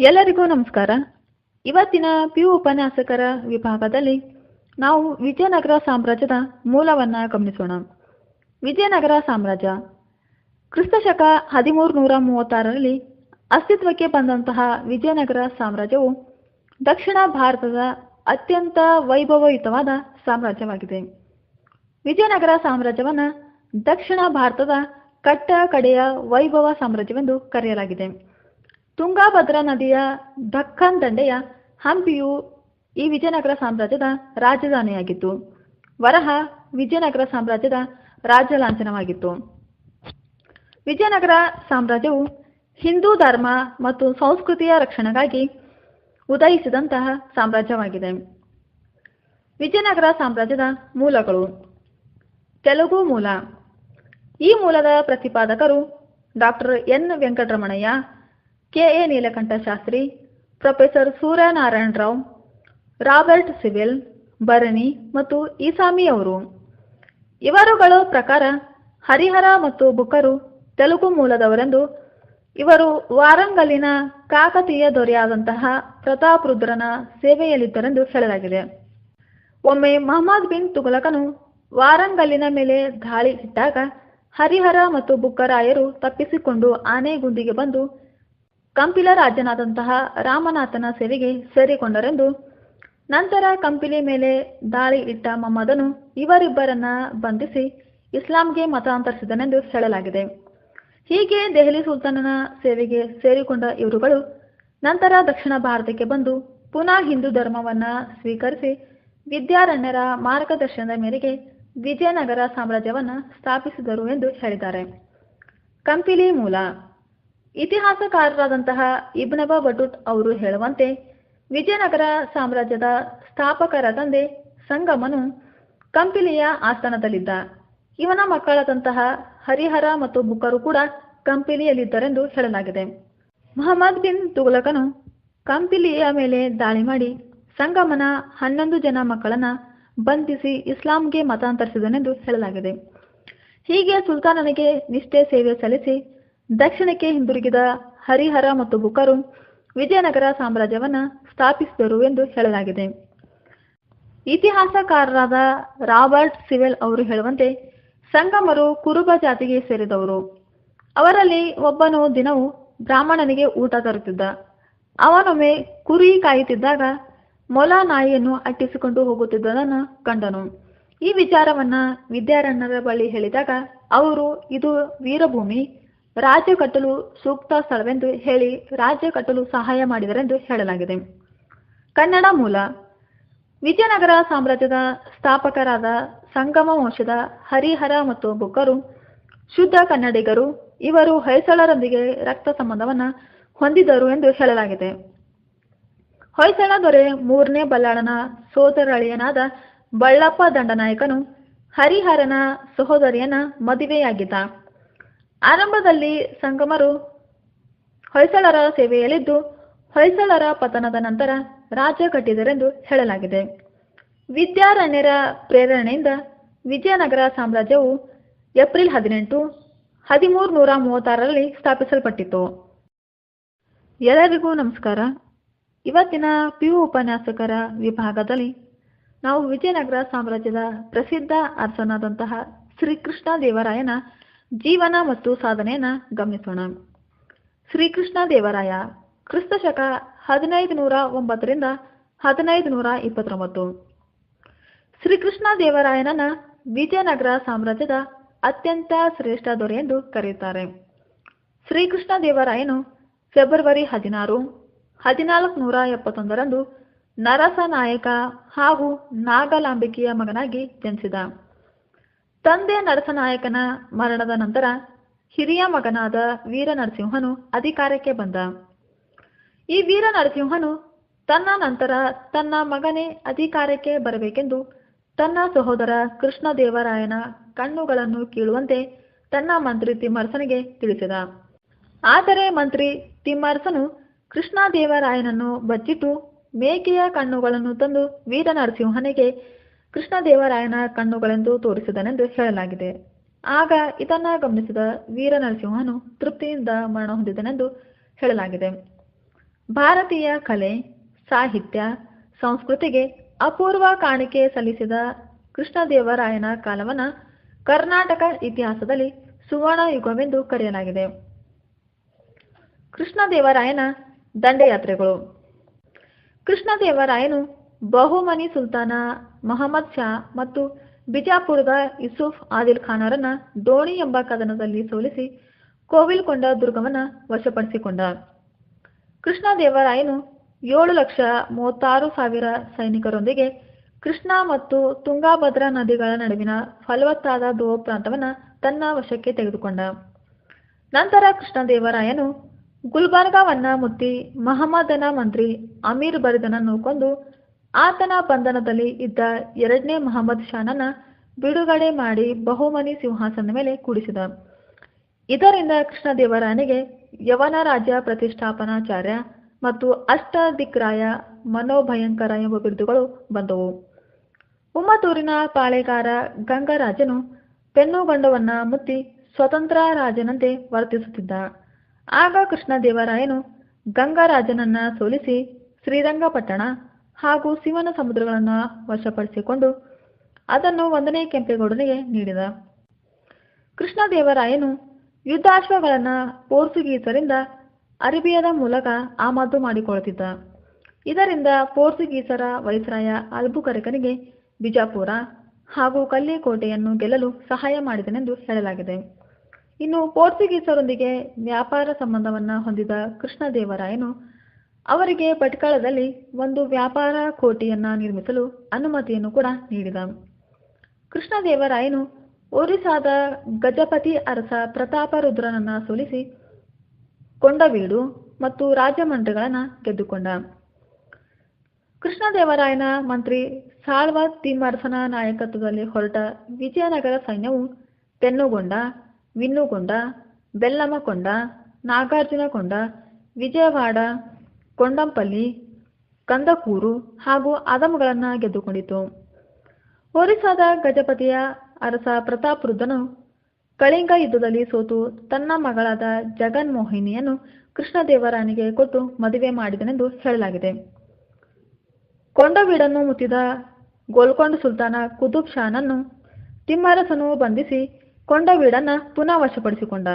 ಎಲ್ಲರಿಗೂ ನಮಸ್ಕಾರ. ಇವತ್ತಿನ ಪಿ ಉಪನ್ಯಾಸಕರ ವಿಭಾಗದಲ್ಲಿ ನಾವು ವಿಜಯನಗರ ಸಾಮ್ರಾಜ್ಯದ ಮೂಲವನ್ನು ಗಮನಿಸೋಣ. ವಿಜಯನಗರ ಸಾಮ್ರಾಜ್ಯ. ಕ್ರಿಸ್ತಶಕ ಹದಿಮೂರು ನೂರ ಮೂವತ್ತಾರರಲ್ಲಿ ಅಸ್ತಿತ್ವಕ್ಕೆ ಬಂದಂತಹ ವಿಜಯನಗರ ಸಾಮ್ರಾಜ್ಯವು ದಕ್ಷಿಣ ಭಾರತದ ಅತ್ಯಂತ ವೈಭವಯುತವಾದ ಸಾಮ್ರಾಜ್ಯವಾಗಿದೆ. ವಿಜಯನಗರ ಸಾಮ್ರಾಜ್ಯವನ್ನು ದಕ್ಷಿಣ ಭಾರತದ ಕಟ್ಟ ಕಡೆಯ ವೈಭವ ಸಾಮ್ರಾಜ್ಯವೆಂದು ಕರೆಯಲಾಗಿದೆ. ತುಂಗಾಭದ್ರಾ ನದಿಯ ದಕ್ಕನ್ ದಂಡೆಯ ಹಂಪಿಯು ಈ ವಿಜಯನಗರ ಸಾಮ್ರಾಜ್ಯದ ರಾಜಧಾನಿಯಾಗಿತ್ತು. ವರಹ ವಿಜಯನಗರ ಸಾಮ್ರಾಜ್ಯದ ರಾಜ್ಯ ಲಾಂಛನವಾಗಿತ್ತು ವಿಜಯನಗರ ಸಾಮ್ರಾಜ್ಯವು ಹಿಂದೂ ಧರ್ಮ ಮತ್ತು ಸಂಸ್ಕೃತಿಯ ರಕ್ಷಣೆಗಾಗಿ ಉದಯಿಸಿದಂತಹ ಸಾಮ್ರಾಜ್ಯವಾಗಿದೆ. ವಿಜಯನಗರ ಸಾಮ್ರಾಜ್ಯದ ಮೂಲಗಳು. ತೆಲುಗು ಮೂಲ. ಈ ಮೂಲದ ಪ್ರತಿಪಾದಕರು doctor N Venkataramanayya K A Nilakantha Sastri, professor Suryanarayana Rao, Robert Sewell, Barani ಮತ್ತು ಈಸಾಮಿ ಅವರು. ಇವರುಗಳ ಪ್ರಕಾರ ಹರಿಹರ ಮತ್ತು ಬುಕ್ಕರು ತೆಲುಗು ಮೂಲದವರೆಂದು ಇವರು ವಾರಂಗಲಿನ ಕಾಕತೀಯ ದೊರೆಯಾದಂತಹ ಪ್ರತಾಪ್ ರುದ್ರನ ಸೇವೆಯಲ್ಲಿದ್ದರೆಂದು ಹೇಳಲಾಗಿದೆ. ಒಮ್ಮೆ ಮಹಮ್ಮದ್ ಬಿನ್ ತುಗಲಕನು ವಾರಂಗಲ್ಲಿನ ಮೇಲೆ ದಾಳಿ ಇಟ್ಟಾಗ ಹರಿಹರ ಮತ್ತು ಬುಕ್ಕರಾಯರು ತಪ್ಪಿಸಿಕೊಂಡು ಆನೆಗುಂದಿಗೆ ಬಂದು ಕಂಪಿಲ ರಾಜನಾದಂತಹ ರಾಮನಾಥನ ಸೇವೆಗೆ ಸೇರಿಕೊಂಡರೆಂದು ನಂತರ ಕಂಪಿಲಿ ಮೇಲೆ ದಾಳಿ ಇಟ್ಟ ಮಮ್ಮದನು ಇವರಿಬ್ಬರನ್ನ ಬಂಧಿಸಿ ಇಸ್ಲಾಂಗೆ ಮತಾಂತರಿಸಿದನೆಂದು ಹೇಳಲಾಗಿದೆ. ಹೀಗೆ ದೆಹಲಿ ಸುಲ್ತಾನನ ಸೇವೆಗೆ ಸೇರಿಕೊಂಡ ಇವರುಗಳು ನಂತರ ದಕ್ಷಿಣ ಭಾರತಕ್ಕೆ ಬಂದು ಪುನಃ ಹಿಂದೂ ಧರ್ಮವನ್ನ ಸ್ವೀಕರಿಸಿ ವಿದ್ಯಾರಣ್ಯರ ಮಾರ್ಗದರ್ಶನದ ಮೇರೆಗೆ ವಿಜಯನಗರ ಸಾಮ್ರಾಜ್ಯವನ್ನ ಸ್ಥಾಪಿಸಿದರು ಎಂದು ಹೇಳಿದ್ದಾರೆ. ಕಂಪಿಲಿ ಮೂಲ ಇತಿಹಾಸಕಾರರಾದಂತಹ ಇಬ್ನಬ ಬಟುಟ್ ಅವರು ಹೇಳುವಂತೆ ವಿಜಯನಗರ ಸಾಮ್ರಾಜ್ಯದ ಸ್ಥಾಪಕರ ತಂದೆ ಸಂಗಮನು ಕಂಪಿಲಿಯ ಆಸ್ಥಾನದಲ್ಲಿದ್ದ. ಇವನ ಮಕ್ಕಳಾದಂತಹ ಹರಿಹರ ಮತ್ತು ಬುಕ್ಕರು ಕೂಡ ಕಂಪಿಲಿಯಲ್ಲಿದ್ದರೆಂದು ಹೇಳಲಾಗಿದೆ. ಮೊಹಮ್ಮದ್ ಬಿನ್ ತುಘಲಕನು ಕಂಪಿಲಿಯ ಮೇಲೆ ದಾಳಿ ಮಾಡಿ ಸಂಗಮನ ಹನ್ನೊಂದು ಜನ ಮಕ್ಕಳನ್ನ ಬಂಧಿಸಿ ಇಸ್ಲಾಂಗೆ ಮತಾಂತರಿಸಿದನೆಂದು ಹೇಳಲಾಗಿದೆ. ಹೀಗೆ ಸುಲ್ತಾನನಿಗೆ ನಿಷ್ಠೆ ಸೇವೆ ಸಲ್ಲಿಸಿ ದಕ್ಷಿಣಕ್ಕೆ ಹಿಂದಿರುಗಿದ ಹರಿಹರ ಮತ್ತು ಬುಕರು ವಿಜಯನಗರ ಸಾಮ್ರಾಜ್ಯವನ್ನು ಸ್ಥಾಪಿಸಿದರು ಎಂದು ಹೇಳಲಾಗಿದೆ. ಇತಿಹಾಸಕಾರರಾದ ರಾಬರ್ಟ್ ಸಿವೆಲ್ ಅವರು ಹೇಳುವಂತೆ ಸಂಗಮರು ಕುರುಬ ಜಾತಿಗೆ ಸೇರಿದವರು. ಅವರಲ್ಲಿ ಒಬ್ಬನು ದಿನವೂ ಬ್ರಾಹ್ಮಣನಿಗೆ ಊಟ ತರುತ್ತಿದ್ದ. ಅವನೊಮ್ಮೆ ಕುರಿ ಕಾಯುತ್ತಿದ್ದಾಗ ಮೊಲ ನಾಯಿಯನ್ನು ಅಟ್ಟಿಸಿಕೊಂಡು ಹೋಗುತ್ತಿದ್ದನನ್ನು ಕಂಡನು. ಈ ವಿಚಾರವನ್ನ ವಿದ್ಯಾರಣ್ಣರ ಬಳಿ ಹೇಳಿದಾಗ, ಅವರು, ಇದು ವೀರಭೂಮಿ ರಾಜ್ಯ ಕಟ್ಟಲು ಸೂಕ್ತ ಸ್ಥಳವೆಂದು ಹೇಳಿ ರಾಜ್ಯ ಕಟ್ಟಲು ಸಹಾಯ ಮಾಡಿದರೆಂದು ಹೇಳಲಾಗಿದೆ. ಕನ್ನಡ ಮೂಲ. ವಿಜಯನಗರ ಸಾಮ್ರಾಜ್ಯದ ಸ್ಥಾಪಕರಾದ ಸಂಗಮ ವಂಶದ ಹರಿಹರ ಮತ್ತು ಬುಕ್ಕರು, ಶುದ್ಧ ಕನ್ನಡಿಗರು, ಇವರು ಹೊಯ್ಸಳರೊಂದಿಗೆ ರಕ್ತ ಸಂಬಂಧವನ್ನ ಹೊಂದಿದ್ದರು ಎಂದು ಹೇಳಲಾಗಿದೆ. ಹೊಯ್ಸಳ ದೊರೆ ಮೂರನೇ ಬಲ್ಲಾಳನ ಸೋದರಳಿಯನಾದ ಬಳ್ಳಪ್ಪ ದಂಡನಾಯಕನು ಹರಿಹರನ ಸಹೋದರಿಯನ ಮದುವೆಯಾಗಿದ್ದ. ಆರಂಭದಲ್ಲಿ ಸಂಗಮರು ಹೊಯ್ಸಳರ ಸೇವೆಯಲ್ಲಿದ್ದು ಹೊಯ್ಸಳರ ಪತನದ ನಂತರ ರಾಜ್ಯ ಕಟ್ಟಿದರೆಂದು ಹೇಳಲಾಗಿದೆ. ವಿದ್ಯಾರಣ್ಯರ ಪ್ರೇರಣೆಯಿಂದ ವಿಜಯನಗರ ಸಾಮ್ರಾಜ್ಯವು ಏಪ್ರಿಲ್ ಹದಿನೆಂಟು, ಹದಿಮೂರು ನೂರ ಮೂವತ್ತಾರರಲ್ಲಿ ಸ್ಥಾಪಿಸಲ್ಪಟ್ಟಿತು ಎಲ್ಲರಿಗೂ ನಮಸ್ಕಾರ. ಇವತ್ತಿನ ಪಿ ಯು ಉಪನ್ಯಾಸಕರ ವಿಭಾಗದಲ್ಲಿ ನಾವು ವಿಜಯನಗರ ಸಾಮ್ರಾಜ್ಯದ ಪ್ರಸಿದ್ಧ ಅರಸನಾದಂತಹ ಶ್ರೀಕೃಷ್ಣ ದೇವರಾಯನ ಜೀವನ ಮತ್ತು ಸಾಧನೆಯನ್ನ ಗಮನಿಸೋಣ. ಶ್ರೀಕೃಷ್ಣ ದೇವರಾಯ ಕ್ರಿಸ್ತಶಕ ಹದಿನೈದು ನೂರ ಒಂಬತ್ತರಿಂದ ಹದಿನೈದು ನೂರ ಇಪ್ಪತ್ತೊಂಬತ್ತು ಶ್ರೀಕೃಷ್ಣ ದೇವರಾಯನನ್ನ ವಿಜಯನಗರ ಸಾಮ್ರಾಜ್ಯದ ಅತ್ಯಂತ ಶ್ರೇಷ್ಠ ದೊರೆ ಎಂದು ಕರೆಯುತ್ತಾರೆ. ಶ್ರೀಕೃಷ್ಣ ದೇವರಾಯನು ಫೆಬ್ರವರಿ ಹದಿನಾರು ಹದಿನಾಲ್ಕು ನೂರ ಎಪ್ಪತ್ತೊಂದರಂದು ನರಸನಾಯಕ ಹಾಗೂ ನಾಗಲಾಂಬಿಕೆಯ ಮಗನಾಗಿ ಜನಿಸಿದ. ತಂದೆ ನರಸನಾಯಕನ ಮರಣದ ನಂತರ ಹಿರಿಯ ಮಗನಾದ ವೀರ ನರಸಿಂಹನು ಅಧಿಕಾರಕ್ಕೆ ಬಂದ. ಈ ವೀರ ನರಸಿಂಹನು ತನ್ನ ನಂತರ ತನ್ನ ಮಗನೇ ಅಧಿಕಾರಕ್ಕೆ ಬರಬೇಕೆಂದು ತನ್ನ ಸಹೋದರ ಕೃಷ್ಣದೇವರಾಯನ ಕಣ್ಣುಗಳನ್ನು ಕೀಳುವಂತೆ ತನ್ನ ಮಂತ್ರಿ ತಿಮ್ಮರಸನಿಗೆ ತಿಳಿಸಿದ. ಆದರೆ ಮಂತ್ರಿ ತಿಮ್ಮರಸನು ಕೃಷ್ಣದೇವರಾಯನನ್ನು ಬಚ್ಚಿಟ್ಟು ಮೇಕೆಯ ಕಣ್ಣುಗಳನ್ನು ತಂದು ವೀರ ನರಸಿಂಹನಿಗೆ ಕೃಷ್ಣದೇವರಾಯನ ಕಣ್ಣುಗಳೆಂದು ತೋರಿಸಿದನೆಂದು ಹೇಳಲಾಗಿದೆ. ಆಗ ಇದನ್ನ ಗಮನಿಸಿದ ವೀರ ನರಸಿಂಹನು ತೃಪ್ತಿಯಿಂದ ಮರಣ ಹೊಂದಿದನೆಂದು ಹೇಳಲಾಗಿದೆ. ಭಾರತೀಯ ಕಲೆ, ಸಾಹಿತ್ಯ, ಸಂಸ್ಕೃತಿಗೆ ಅಪೂರ್ವ ಕಾಣಿಕೆ ಸಲ್ಲಿಸಿದ ಕೃಷ್ಣದೇವರಾಯನ ಕಾಲವನ್ನು ಕರ್ನಾಟಕ ಇತಿಹಾಸದಲ್ಲಿ ಸುವರ್ಣ ಯುಗವೆಂದು ಕರೆಯಲಾಗಿದೆ. ಕೃಷ್ಣದೇವರಾಯನ ದಂಡಯಾತ್ರೆಗಳು. ಕೃಷ್ಣದೇವರಾಯನು ಬಹುಮನಿ ಸುಲ್ತಾನ, ಮಹಮ್ಮದ್ ಶಾ ಮತ್ತು ಬಿಜಾಪುರದ ಯೂಸುಫ್ ಆದಿಲ್ ಖಾನರನ್ನ ದೋಣಿ ಎಂಬ ಕದನದಲ್ಲಿ ಸೋಲಿಸಿ ಕೋವಿಲ್ಕೊಂಡ ದುರ್ಗವನ್ನ ವಶಪಡಿಸಿಕೊಂಡ. ಕೃಷ್ಣದೇವರಾಯನು ಏಳು ಲಕ್ಷ ಮೂವತ್ತಾರು ಸಾವಿರ ಸೈನಿಕರೊಂದಿಗೆ ಕೃಷ್ಣ ಮತ್ತು ತುಂಗಾಭದ್ರಾ ನದಿಗಳ ನಡುವಿನ ಫಲವತ್ತಾದ ದೋ ಪ್ರಾಂತವನ್ನ ತನ್ನ ವಶಕ್ಕೆ ತೆಗೆದುಕೊಂಡ. ನಂತರ ಕೃಷ್ಣದೇವರಾಯನು ಗುಲ್ಬರ್ಗಾವನ್ನ ಮುತ್ತಿ ಮಹಮ್ಮದನ ಮಂತ್ರಿ ಅಮೀರ್ ಬರಿದನನ್ನು ಕೊಂದು ಆತನ ಬಂಧನದಲ್ಲಿ ಇದ್ದ ಎರಡನೇ ಮಹಮ್ಮದ್ ಶಾನನ್ನ ಬಿಡುಗಡೆ ಮಾಡಿ ಬಹುಮನಿ ಸಿಂಹಾಸನದ ಮೇಲೆ ಕೂಡಿಸಿದ. ಇದರಿಂದ ಕೃಷ್ಣದೇವರಾಯನಿಗೆ ಯವನ ರಾಜ್ಯ ಪ್ರತಿಷ್ಠಾಪನಾಚಾರ್ಯ ಮತ್ತು ಅಷ್ಟದಿಕ್ರಾಯ ಮನೋಭಯಂಕರ ಎಂಬ ಬಿರುದುಗಳು ಬಂದವು. ಉಮ್ಮತ್ತೂರಿನ ಪಾಳೆಗಾರ ಗಂಗರಾಜನು ಪೆನ್ನುಗಂಡವನ್ನ ಮುತ್ತಿ ಸ್ವತಂತ್ರ ರಾಜನಂತೆ ವರ್ತಿಸುತ್ತಿದ್ದ. ಆಗ ಕೃಷ್ಣದೇವರಾಯನು ಗಂಗರಾಜನನ್ನ ಸೋಲಿಸಿ ಶ್ರೀರಂಗಪಟ್ಟಣ ಹಾಗೂ ಶಿವನ ಸಮುದ್ರಗಳನ್ನು ವಶಪಡಿಸಿಕೊಂಡು ಅದನ್ನು ಒಂದನೇ ಕೆಂಪೇಗೌಡನಿಗೆ ನೀಡಿದ. ಕೃಷ್ಣದೇವರಾಯನು ಯುದ್ಧಾಶ್ವಗಳನ್ನು ಪೋರ್ಚುಗೀಸರಿಂದ ಅರೇಬಿಯಾದ ಮೂಲಕ ಆಮದು ಮಾಡಿಕೊಳ್ಳುತ್ತಿದ್ದ. ಇದರಿಂದ ಪೋರ್ಚುಗೀಸರ ವೈಸ್ರಾಯ ಅಲ್ಬುಕರಕನಿಗೆ ಬಿಜಾಪುರ ಹಾಗೂ ಕಲ್ಲಿಕೋಟೆಯನ್ನು ಗೆಲ್ಲಲು ಸಹಾಯ ಮಾಡಿದನೆಂದು ಹೇಳಲಾಗಿದೆ. ಇನ್ನು ಪೋರ್ಚುಗೀಸರೊಂದಿಗೆ ವ್ಯಾಪಾರ ಸಂಬಂಧವನ್ನು ಹೊಂದಿದ ಕೃಷ್ಣದೇವರಾಯನು ಅವರಿಗೆ ಪಟ್ಕಳದಲ್ಲಿ ಒಂದು ವ್ಯಾಪಾರ ಕೋಟೆಯನ್ನ ನಿರ್ಮಿಸಲು ಅನುಮತಿಯನ್ನು ಕೂಡ ನೀಡಿದ. ಕೃಷ್ಣದೇವರಾಯನು ಒರಿಸ್ಸಾದ ಗಜಪತಿ ಅರಸ ಪ್ರತಾಪರುದ್ರನನ್ನ ಸೋಲಿಸಿ ಕೊಂಡವೀಡು ಮತ್ತು ರಾಜಮಂಡ್ರಿಗಳನ್ನ ಗೆದ್ದುಕೊಂಡ. ಕೃಷ್ಣದೇವರಾಯನ ಮಂತ್ರಿ ಸಾಳ್ವ ತಿಮ್ಮರಸನ ನಾಯಕತ್ವದಲ್ಲಿ ಹೊರಟ ವಿಜಯನಗರ ಸೈನ್ಯವು ತೆನ್ನುಗೊಂಡ, ವಿನ್ನುಗೊಂಡ, ಬೆಲ್ಲಮಕೊಂಡ, ನಾಗಾರ್ಜುನಕೊಂಡ, ವಿಜಯವಾಡ ಕೊಂಡಂಪಲ್ಲಿ, ಕಂದಕೂರು ಹಾಗೂ ಅದಮಗಳನ್ನು ಗೆದ್ದುಕೊಂಡಿತು. ಒರಿಸ್ಸಾದ ಗಜಪತಿಯ ಅರಸ ಪ್ರತಾಪರುದ್ರನು ಕಳಿಂಗ ಯುದ್ಧದಲ್ಲಿ ಸೋತು ತನ್ನ ಮಗಳಾದ ಜಗನ್ಮೋಹಿನಿಯನ್ನು ಕೃಷ್ಣದೇವರಾಯನಿಗೆ ಕೊಟ್ಟು ಮದುವೆ ಮಾಡಿದನೆಂದು ಹೇಳಲಾಗಿದೆ. ಕೊಂಡವೀಡನ್ನು ಮುತ್ತಿದ ಗೋಲ್ಕೊಂಡ ಸುಲ್ತಾನ ಕುತುಬ್ ಶಾನನ್ನು ತಿಮ್ಮರಸನು ಬಂಧಿಸಿ ಕೊಂಡವೀಡನ್ನ ಪುನಃ ವಶಪಡಿಸಿಕೊಂಡ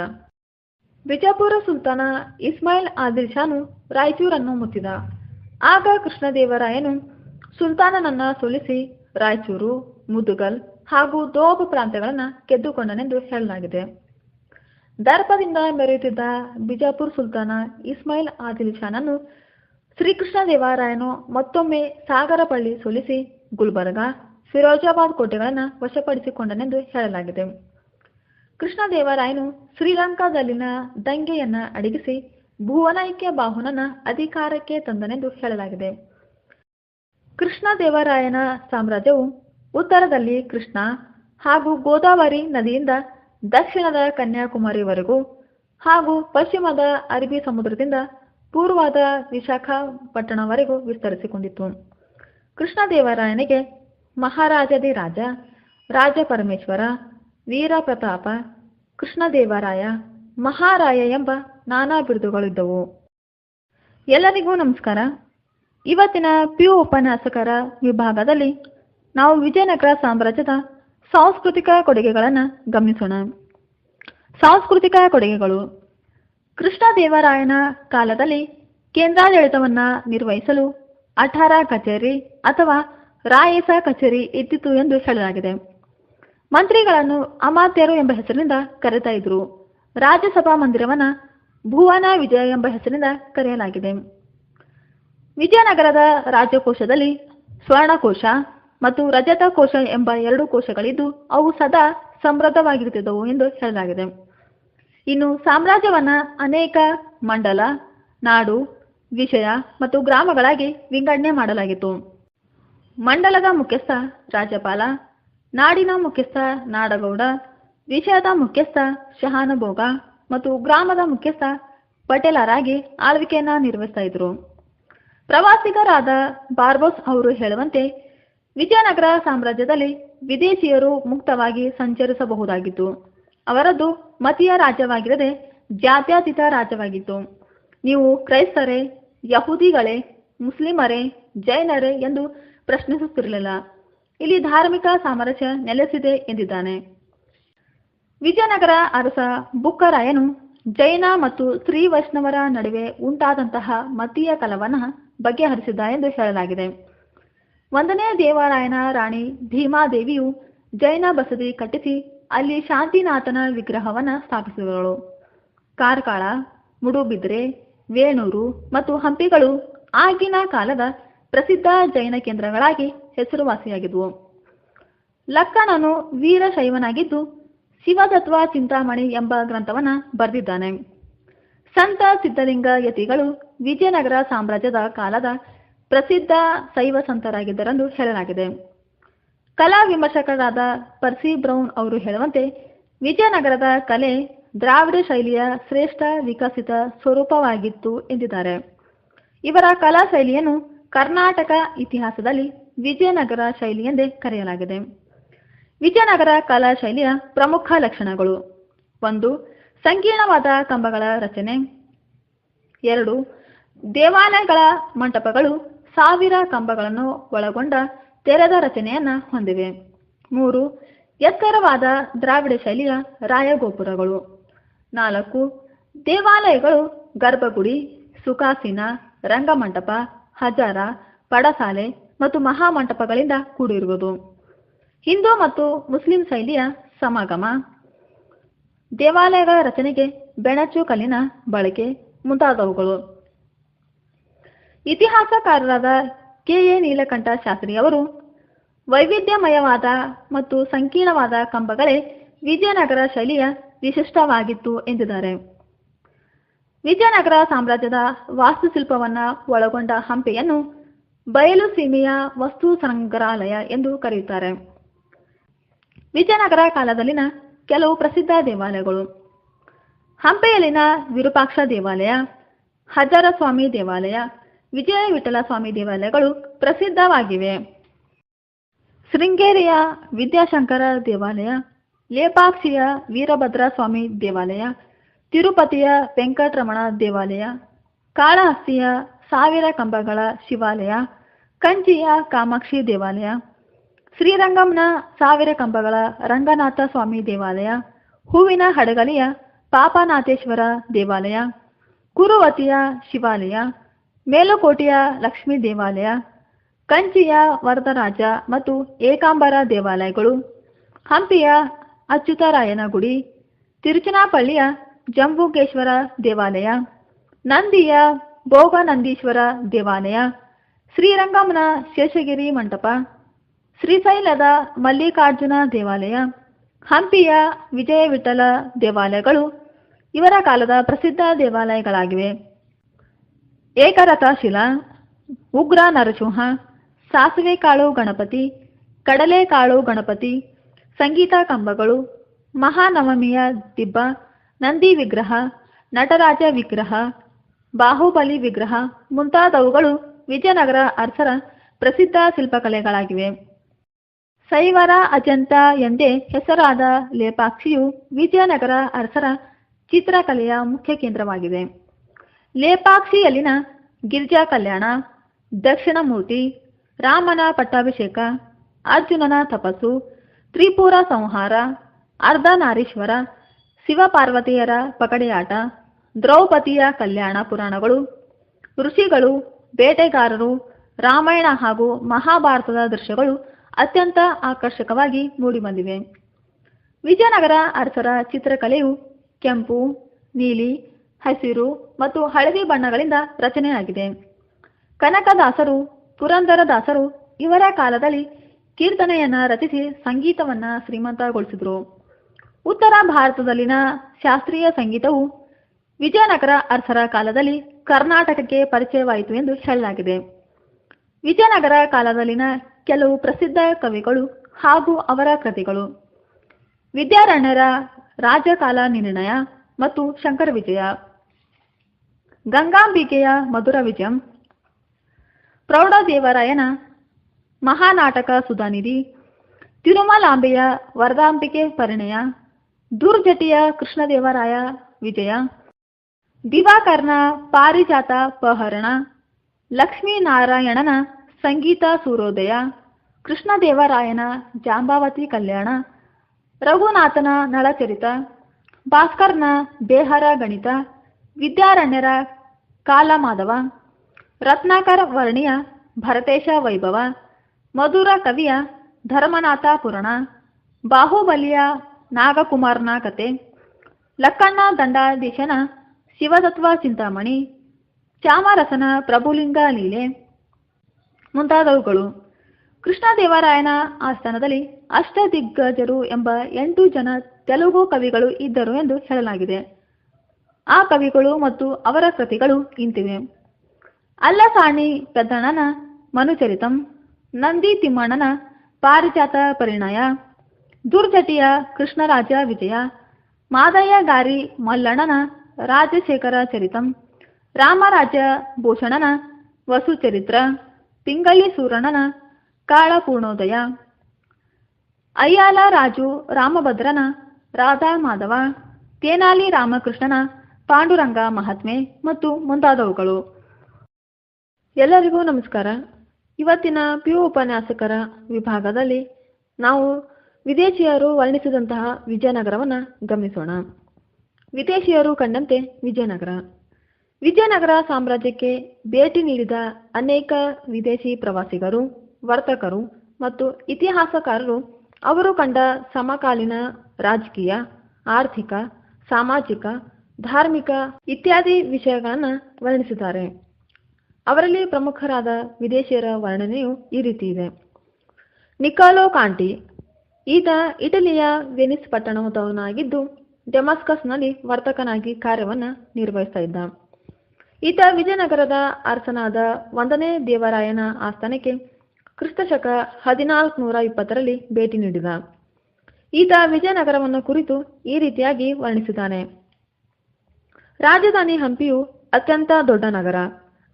ಬಿಜಾಪುರ ಸುಲ್ತಾನ ಇಸ್ಮಾಯಿಲ್ ಆದಿಲ್ ಶಾನು ರಾಯಚೂರನ್ನು ಮುತ್ತಿದ. ಆಗ ಕೃಷ್ಣದೇವರಾಯನು ಸುಲ್ತಾನನನ್ನ ಸೋಲಿಸಿ ರಾಯಚೂರು, ಮುದುಗಲ್ ಹಾಗೂ ದೋಬ್ ಪ್ರಾಂತ್ಯಗಳನ್ನು ಗೆದ್ದುಕೊಂಡನೆಂದು ಹೇಳಲಾಗಿದೆ. ದರ್ಪದಿಂದ ಮೆರೆಯುತ್ತಿದ್ದ ಬಿಜಾಪುರ್ ಸುಲ್ತಾನ ಇಸ್ಮಾಯಿಲ್ ಆದಿಲ್ ಶಾನನ್ನು ಶ್ರೀಕೃಷ್ಣದೇವರಾಯನು ಮತ್ತೊಮ್ಮೆ ಸಾಗರಪಳ್ಳಿ ಸೋಲಿಸಿ ಗುಲ್ಬರ್ಗ, ಫಿರೋಜಾಬಾದ್ ಕೋಟೆಗಳನ್ನು ವಶಪಡಿಸಿಕೊಂಡನೆಂದು ಹೇಳಲಾಗಿದೆ. ಕೃಷ್ಣದೇವರಾಯನು ಶ್ರೀಲಂಕಾದಲ್ಲಿನ ದಂಗೆಯನ್ನ ಅಡಗಿಸಿ ಭುವನೈಕ್ಯ ಬಾಹುನನ ಅಧಿಕಾರಕ್ಕೆ ತಂದನೆಂದು ಹೇಳಲಾಗಿದೆ. ಕೃಷ್ಣದೇವರಾಯನ ಸಾಮ್ರಾಜ್ಯವು ಉತ್ತರದಲ್ಲಿ ಕೃಷ್ಣ ಹಾಗೂ ಗೋದಾವರಿ ನದಿಯಿಂದ ದಕ್ಷಿಣದ ಕನ್ಯಾಕುಮಾರಿವರೆಗೂ ಹಾಗೂ ಪಶ್ಚಿಮದ ಅರಬಿ ಸಮುದ್ರದಿಂದ ಪೂರ್ವದ ವಿಶಾಖಪಟ್ಟಣವರೆಗೂ ವಿಸ್ತರಿಸಿಕೊಂಡಿತು ಕೃಷ್ಣದೇವರಾಯನಿಗೆ ಮಹಾರಾಜದಿ ರಾಜ ರಾಜಪರಮೇಶ್ವರ ವೀರ ಪ್ರತಾಪ ಕೃಷ್ಣದೇವರಾಯ, ಮಹಾರಾಯ ಎಂಬ ನಾನಾ ಬಿರುದುಗಳಿದ್ದವು ಎಲ್ಲರಿಗೂ ನಮಸ್ಕಾರ. ಇವತ್ತಿನ ಪಿ ಉಪನ್ಯಾಸಕರ ವಿಭಾಗದಲ್ಲಿ ನಾವು ವಿಜಯನಗರ ಸಾಮ್ರಾಜ್ಯದ ಸಾಂಸ್ಕೃತಿಕ ಕೊಡುಗೆಗಳನ್ನು ಗಮನಿಸೋಣ. ಸಾಂಸ್ಕೃತಿಕ ಕೊಡುಗೆಗಳು. ಕೃಷ್ಣದೇವರಾಯನ ಕಾಲದಲ್ಲಿ ಕೇಂದ್ರಾಡಳಿತವನ್ನು ನಿರ್ವಹಿಸಲು ಅಠಾರ ಕಚೇರಿ ಅಥವಾ ರಾಯಸ ಕಚೇರಿ ಇದ್ದಿತು ಎಂದು ಹೇಳಲಾಗಿದೆ. ಮಂತ್ರಿಗಳನ್ನು ಅಮಾತ್ಯರು ಎಂಬ ಹೆಸರಿನಿಂದ ಕರೆತಾ ಇದ್ರು. ರಾಜ್ಯಸಭಾ ಮಂದಿರವನ್ನ ಭುವನ ವಿಜಯ ಎಂಬ ಹೆಸರಿನಿಂದ ಕರೆಯಲಾಗಿದೆ. ವಿಜಯನಗರದ ರಾಜ್ಯಕೋಶದಲ್ಲಿ ಸ್ವರ್ಣಕೋಶ ಮತ್ತು ರಜತ ಕೋಶ ಎಂಬ ಎರಡು ಕೋಶಗಳಿದ್ದು ಅವು ಸದಾ ಸಮೃದ್ಧವಾಗಿರುತ್ತಿದ್ದವು ಎಂದು ಹೇಳಲಾಗಿದೆ. ಇನ್ನು ಸಾಮ್ರಾಜ್ಯವನ್ನ ಅನೇಕ ಮಂಡಲ, ನಾಡು, ವಿಷಯ ಮತ್ತು ಗ್ರಾಮಗಳಾಗಿ ವಿಂಗಡಣೆ ಮಾಡಲಾಗಿತ್ತು. ಮಂಡಲದ ಮುಖ್ಯಸ್ಥ ರಾಜ್ಯಪಾಲ ನಾಡಿನ ಮುಖ್ಯಸ್ಥ ನಾಡಗೌಡ, ವಿಷಯದ ಮುಖ್ಯಸ್ಥ ಶಹಾನುಭೋಗ ಮತ್ತು ಗ್ರಾಮದ ಮುಖ್ಯಸ್ಥ ಪಟೇಲರಾಗಿ ಆಳ್ವಿಕೆಯನ್ನ ನಿರ್ವಹಿಸ್ತಾ ಇದ್ರು. ಪ್ರವಾಸಿಗರಾದ ಬಾರ್ಬೋಸ್ ಅವರು ಹೇಳುವಂತೆ, ವಿಜಯನಗರ ಸಾಮ್ರಾಜ್ಯದಲ್ಲಿ ವಿದೇಶಿಯರು ಮುಕ್ತವಾಗಿ ಸಂಚರಿಸಬಹುದಾಗಿತ್ತು. ಅವರದ್ದು ಮತೀಯ ರಾಜ್ಯವಾಗಿರದೆ ಜಾತ್ಯತೀತ ರಾಜ್ಯವಾಗಿತ್ತು. ನೀವು ಕ್ರೈಸ್ತರೇ, ಯಹೂದಿಗಳೇ, ಮುಸ್ಲಿಮರೇ, ಜೈನರೇ ಎಂದು ಪ್ರಶ್ನಿಸುತ್ತಿರಲಿಲ್ಲ. ಇಲ್ಲಿ ಧಾರ್ಮಿಕ ಸಾಮರಸ್ಯ ನೆಲೆಸಿದೆ ಎಂದಿದ್ದಾನೆ. ವಿಜಯನಗರ ಅರಸ ಬುಕ್ಕರಾಯನು ಜೈನ ಮತ್ತು ಶ್ರೀ ವೈಷ್ಣವರ ನಡುವೆ ಉಂಟಾದಂತಹ ಮತೀಯ ಕಲವನ್ನ ಬಗೆಹರಿಸಿದ ಎಂದು ಹೇಳಲಾಗಿದೆ. ಒಂದನೇ ದೇವಾರಾಯನ ರಾಣಿ ಭೀಮಾದೇವಿಯು ಜೈನ ಬಸದಿ ಕಟ್ಟಿಸಿ ಅಲ್ಲಿ ಶಾಂತಿನಾಥನ ವಿಗ್ರಹವನ್ನ ಸ್ಥಾಪಿಸಿದಳು. ಕಾರ್ಕಾಳ, ಮುಡುಬಿದ್ರೆ, ವೇಣೂರು ಮತ್ತು ಹಂಪಿಗಳು ಆಗಿನ ಕಾಲದ ಪ್ರಸಿದ್ಧ ಜೈನ ಕೇಂದ್ರಗಳಾಗಿ ಹೆಸರುವಾಸಿಯಾಗಿದ್ವು. ಲಕ್ಕಣನು ವೀರಶೈವನಾಗಿದ್ದು ಶಿವತತ್ವ ಚಿಂತಾಮಣಿ ಎಂಬ ಗ್ರಂಥವನ್ನ ಬರೆದಿದ್ದಾನೆ. ಸಂತ ಸಿದ್ಧಲಿಂಗ ಯತಿಗಳು ವಿಜಯನಗರ ಸಾಮ್ರಾಜ್ಯದ ಕಾಲದ ಪ್ರಸಿದ್ಧ ಶೈವ ಸಂತರಾಗಿದ್ದರೆಂದು ಹೇಳಲಾಗಿದೆ. ಕಲಾ ವಿಮರ್ಶಕರಾದ ಪರ್ಸಿ ಬ್ರೌನ್ ಅವರು ಹೇಳುವಂತೆ ವಿಜಯನಗರದ ಕಲೆ ದ್ರಾವಿಡ ಶೈಲಿಯ ಶ್ರೇಷ್ಠ ವಿಕಸಿತ ಸ್ವರೂಪವಾಗಿತ್ತು ಎಂದಿದ್ದಾರೆ. ಇವರ ಕಲಾ ಶೈಲಿಯನ್ನು ಕರ್ನಾಟಕ ಇತಿಹಾಸದಲ್ಲಿ ವಿಜಯನಗರ ಶೈಲಿ ಎಂದೇ ಕರೆಯಲಾಗಿದೆ. ವಿಜಯನಗರ ಕಲಾ ಶೈಲಿಯ ಪ್ರಮುಖ ಲಕ್ಷಣಗಳು. ಒಂದು, ಸಂಕೀರ್ಣವಾದ ಕಂಬಗಳ ರಚನೆ. ಎರಡು, ದೇವಾಲಯಗಳ ಮಂಟಪಗಳು ಸಾವಿರ ಕಂಬಗಳನ್ನು ಒಳಗೊಂಡ ತೆರೆದ ರಚನೆಯನ್ನ ಹೊಂದಿವೆ. ಮೂರು, ಎತ್ತರವಾದ ದ್ರಾವಿಡ ಶೈಲಿಯ ರಾಯಗೋಪುರಗಳು. ನಾಲ್ಕು, ದೇವಾಲಯಗಳು ಗರ್ಭಗುಡಿ, ಸುಖಾಸೀನ, ರಂಗಮಂಟಪ, ಹಜಾರ, ಪಡಸಾಲೆ ಮತ್ತು ಮಹಾಮಂಟಪಗಳಿಂದ ಕೂಡಿರುವುದು. ಹಿಂದೂ ಮತ್ತು ಮುಸ್ಲಿಂ ಶೈಲಿಯ ಸಮಾಗಮ. ದೇವಾಲಯಗಳ ರಚನೆಗೆ ಬೆಣಚು ಕಲ್ಲಿನ ಬಳಕೆ ಮುಂತಾದವುಗಳು. ಇತಿಹಾಸಕಾರರಾದ ಕೆ. ಎ. ನೀಲಕಂಠ ಶಾಸ್ತ್ರಿಯವರು ವೈವಿಧ್ಯಮಯವಾದ ಮತ್ತು ಸಂಕೀರ್ಣವಾದ ಕಂಬಗಳೇ ವಿಜಯನಗರ ಶೈಲಿಯ ವಿಶಿಷ್ಟವಾಗಿತ್ತು ಎಂದಿದ್ದಾರೆ. ವಿಜಯನಗರ ಸಾಮ್ರಾಜ್ಯದ ವಾಸ್ತುಶಿಲ್ಪವನ್ನು ಒಳಗೊಂಡ ಹಂಪೆಯನ್ನು ಬಯಲು ಸೀಮೆಯ ವಸ್ತು ಸಂಗ್ರಹಾಲಯ ಎಂದು ಕರೆಯುತ್ತಾರೆ. ವಿಜಯನಗರ ಕಾಲದಲ್ಲಿನ ಕೆಲವು ಪ್ರಸಿದ್ಧ ದೇವಾಲಯಗಳು. ಹಂಪೆಯಲ್ಲಿನ ವಿರೂಪಾಕ್ಷ ದೇವಾಲಯ ಹಜಾರ ಸ್ವಾಮಿ ದೇವಾಲಯ, ವಿಜಯ ವಿಠಲ ಸ್ವಾಮಿ ದೇವಾಲಯಗಳು ಪ್ರಸಿದ್ಧವಾಗಿವೆ. ಶೃಂಗೇರಿಯ ವಿದ್ಯಾಶಂಕರ ದೇವಾಲಯ, ಲೇಪಾಕ್ಷಿಯ ವೀರಭದ್ರ ಸ್ವಾಮಿ ದೇವಾಲಯ, ತಿರುಪತಿಯ ವೆಂಕಟರಮಣ ದೇವಾಲಯ, ಕಾಳಹಸ್ತಿಯ ಸಾವಿರ ಕಂಬಗಳ ಶಿವಾಲಯ ಕಂಚಿಯ ಕಾಮಾಕ್ಷಿ ದೇವಾಲಯ ಶ್ರೀರಂಗಂನ ಸಾವಿರ ಕಂಬಗಳ ರಂಗನಾಥ ಸ್ವಾಮಿ ದೇವಾಲಯ, ಹೂವಿನ ಹಡಗಲಿಯ ಪಾಪನಾಥೇಶ್ವರ ದೇವಾಲಯ ಕುರುವತಿಯ ಶಿವಾಲಯ, ಮೇಲುಕೋಟೆಯ ಲಕ್ಷ್ಮೀ ದೇವಾಲಯ, ಕಂಚಿಯ ವರದರಾಜ ಮತ್ತು ಏಕಾಂಬರ ದೇವಾಲಯಗಳು, ಹಂಪಿಯ ಅಚ್ಯುತರಾಯನ ಗುಡಿ ತಿರುಚನಾಪಳ್ಳಿಯ ಜಂಬುಕೇಶ್ವರ ದೇವಾಲಯ, ನಂದಿಯ ಭೋಗನಂದೀಶ್ವರ ದೇವಾಲಯ ಶ್ರೀರಂಗಂನ ಶೇಷಗಿರಿ ಮಂಟಪ, ಶ್ರೀಶೈಲದ ಮಲ್ಲಿಕಾರ್ಜುನ ದೇವಾಲಯ, ಹಂಪಿಯ ವಿಜಯ ವಿಠಲ ದೇವಾಲಯಗಳು ಇವರ ಕಾಲದ ಪ್ರಸಿದ್ಧ ದೇವಾಲಯಗಳಾಗಿವೆ. ಏಕರಥಶಿಲಾ, ಉಗ್ರ ನರಸಿಂಹ, ಸಾಸಿವೆ ಕಾಳು ಗಣಪತಿ ಕಡಲೆಕಾಳು ಗಣಪತಿ, ಸಂಗೀತ ಕಂಬಗಳು, ಮಹಾನವಮಿಯ ದಿಬ್ಬ, ನಂದಿ ವಿಗ್ರಹ, ನಟರಾಜ ವಿಗ್ರಹ, ಬಾಹುಬಲಿ ವಿಗ್ರಹ ಮುಂತಾದವುಗಳು ವಿಜಯನಗರ ಅರಸರ ಪ್ರಸಿದ್ಧ ಶಿಲ್ಪಕಲೆಗಳಾಗಿವೆ. ಸೈವರ ಅಜಂತ ಎಂದೇ ಹೆಸರಾದ ಲೇಪಾಕ್ಷಿಯು ವಿಜಯನಗರ ಅರಸರ ಚಿತ್ರಕಲೆಯ ಮುಖ್ಯ ಕೇಂದ್ರವಾಗಿದೆ. ಲೇಪಾಕ್ಷಿಯಲ್ಲಿನ ಗಿರಿಜಾ ಕಲ್ಯಾಣ, ದಕ್ಷಿಣ ಮೂರ್ತಿ, ರಾಮನ ಪಟ್ಟಾಭಿಷೇಕ, ಅರ್ಜುನನ ತಪಸ್ಸು, ತ್ರಿಪುರ ಸಂಹಾರ ಅರ್ಧನಾರೀಶ್ವರ ಶಿವಪಾರ್ವತಿಯರ ಪಕಡೆಯಾಟ, ದ್ರೌಪದಿಯ ಕಲ್ಯಾಣ ಪುರಾಣಗಳು, ಋಷಿಗಳು ಬೇಟೆಗಾರರು, ರಾಮಾಯಣ ಹಾಗೂ ಮಹಾಭಾರತದ ದೃಶ್ಯಗಳು ಅತ್ಯಂತ ಆಕರ್ಷಕವಾಗಿ ಮೂಡಿಬಂದಿವೆ. ವಿಜಯನಗರ ಅರಸರ ಚಿತ್ರಕಲೆಯು ಕೆಂಪು, ನೀಲಿ, ಹಸಿರು ಮತ್ತು ಹಳದಿ ಬಣ್ಣಗಳಿಂದ ರಚನೆಯಾಗಿದೆ. ಕನಕದಾಸರು, ಪುರಂದರದಾಸರು ಇವರ ಕಾಲದಲ್ಲಿ ಕೀರ್ತನೆಯನ್ನ ರಚಿಸಿ ಸಂಗೀತವನ್ನ ಶ್ರೀಮಂತಗೊಳಿಸಿದರು. ಉತ್ತರ ಭಾರತದಲ್ಲಿನ ಶಾಸ್ತ್ರೀಯ ಸಂಗೀತವು ವಿಜಯನಗರ ಅರಸರ ಕಾಲದಲ್ಲಿ ಕರ್ನಾಟಕಕ್ಕೆ ಪರಿಚಯವಾಯಿತು ಎಂದು ಹೇಳಲಾಗಿದೆ. ವಿಜಯನಗರ ಕಾಲದಲ್ಲಿನ ಕೆಲವು ಪ್ರಸಿದ್ಧ ಕವಿಗಳು ಹಾಗೂ ಅವರ ಕೃತಿಗಳು. ವಿದ್ಯಾರಣ್ಯರ ರಾಜಕಾಲ ನಿರ್ಣಯ ಮತ್ತು ಶಂಕರ ವಿಜಯ. ಗಂಗಾಂಬಿಕೆಯ ಮಧುರ ವಿಜಯಂ. ಪ್ರೌಢದೇವರಾಯನ ಮಹಾನಾಟಕ ಸುಧಾನಿಧಿ. ತಿರುಮಲಾಂಬೆಯ ವರದಾಂಬಿಕೆ ಪರಿಣಯ. ದುರ್ಜಟಿಯ ಕೃಷ್ಣದೇವರಾಯ ವಿಜಯ. ದಿವಾಕರ್ನ ಪಾರಿಜಾತ ಪಹರಣ, ಲಕ್ಷ್ಮೀನಾರಾಯಣನ ಸಂಗೀತ ಸೂರ್ಯೋದಯ, ಕೃಷ್ಣದೇವರಾಯನ ಜಾಂಬಾವತಿ ಕಲ್ಯಾಣ, ರಘುನಾಥನ ನಳಚರಿತ, ಭಾಸ್ಕರ್ನ ಬೇಹರ ಗಣಿತ, ವಿದ್ಯಾರಣ್ಯರ ಕಾಲಮಾಧವ, ರತ್ನಾಕರ ವರ್ಣಿಯ ಭರತೇಶ ವೈಭವ, ಮಧುರ ಕವಿಯ ಧರ್ಮನಾಥ ಪುರಾಣ, ಬಾಹುಬಲಿಯ ನಾಗಕುಮಾರ್ನ ಕತೆ, ಲಕ್ಕಣ್ಣ ದಂಡಾಧೀಶನ ಶಿವತತ್ವ ಚಿಂತಾಮಣಿ, ಚಾಮರಸನ, ಪ್ರಭುಲಿಂಗ, ಲೀಲೆ ಮುಂತಾದವುಗಳು. ಕೃಷ್ಣದೇವರಾಯನ ಆಸ್ಥಾನದಲ್ಲಿ ಅಷ್ಟದಿಗ್ಗಜರು ಎಂಬ ಎಂಟು ಜನ ತೆಲುಗು ಕವಿಗಳು ಇದ್ದರು ಎಂದು ಹೇಳಲಾಗಿದೆ. ಆ ಕವಿಗಳು ಮತ್ತು ಅವರ ಕೃತಿಗಳು ಇಂತಿವೆ. ಅಲ್ಲಸಾಣಿ ಪೆದ್ದಣ್ಣನ, ಮನುಚರಿತಂ, ನಂದಿ ತಿಮ್ಮಣ್ಣನ, ಪಾರಿಜಾತ ಪರಿಣಯ, ದುರ್ಜಟಿಯ ಕೃಷ್ಣರಾಜ ವಿಜಯ, ಮಾದಯ್ಯ ಗಾರಿ ಮಲ್ಲಣ್ಣನ ರಾಜಶೇಖರ ಚರಿತಂ ರಾಮರಾಜ ಭೂಷಣನ ವಸುಚರಿತ್ರ. ಪಿಂಗಳಿ ಸೂರಣನ ಕಾಳಪೂರ್ಣೋದಯ. ಅಯ್ಯಾಲ ರಾಜು ರಾಮಭದ್ರನ ರಾಧಾ ಮಾಧವ. ತೇನಾಲಿ ರಾಮಕೃಷ್ಣನ ಪಾಂಡುರಂಗ ಮಹಾತ್ಮೆ ಮತ್ತು ಮುಂತಾದವುಗಳು. ಎಲ್ಲರಿಗೂ ನಮಸ್ಕಾರ. ಇವತ್ತಿನ ಪಿ ಉಪನ್ಯಾಸಕರ ವಿಭಾಗದಲ್ಲಿ ನಾವು ವಿದೇಶಿಯರು ವರ್ಣಿಸಿದಂತಹ ವಿಜಯನಗರವನ್ನು ಗಮನಿಸೋಣ. ವಿದೇಶಿಯರು ಕಂಡಂತೆ ವಿಜಯನಗರ. ವಿಜಯನಗರ ಸಾಮ್ರಾಜ್ಯಕ್ಕೆ ಭೇಟಿ ನೀಡಿದ ಅನೇಕ ವಿದೇಶಿ ಪ್ರವಾಸಿಗರು, ವರ್ತಕರು ಮತ್ತು ಇತಿಹಾಸಕಾರರು, ಅವರು ಕಂಡ ಸಮಕಾಲೀನ ರಾಜಕೀಯ, ಆರ್ಥಿಕ, ಸಾಮಾಜಿಕ, ಧಾರ್ಮಿಕ ಇತ್ಯಾದಿ ವಿಷಯಗಳನ್ನು ವರ್ಣಿಸಿದ್ದಾರೆ. ಅವರಲ್ಲಿ ಪ್ರಮುಖರಾದ ವಿದೇಶಿಯರ ವರ್ಣನೆಯು ಈ ರೀತಿ ಇದೆ. ನಿಕಾಲೋ ಕಾಂಟಿ, ಈತ ಇಟಲಿಯ ವೆನಿಸ್ ಪಟ್ಟಣದವನಾಗಿದ್ದು ಡೆಮಾಸ್ಕಸ್ನಲ್ಲಿ ವರ್ತಕನಾಗಿ ಕಾರ್ಯವನ್ನು ನಿರ್ವಹಿಸ್ತಾ ಇದ್ದ. ಈತ ವಿಜಯನಗರದ ಅರಸನಾದ ಒಂದನೇ ದೇವರಾಯನ ಆಸ್ಥಾನಕ್ಕೆ ಕ್ರಿಸ್ತಶಕ ಹದಿನಾಲ್ಕುನೂರ ಇಪ್ಪತ್ತರಲ್ಲಿ ಭೇಟಿ ನೀಡಿದ. ಈತ ವಿಜಯನಗರವನ್ನು ಕುರಿತು ಈ ರೀತಿಯಾಗಿ ವರ್ಣಿಸಿದ್ದಾನೆ. ರಾಜಧಾನಿ ಹಂಪಿಯು ಅತ್ಯಂತ ದೊಡ್ಡ ನಗರ.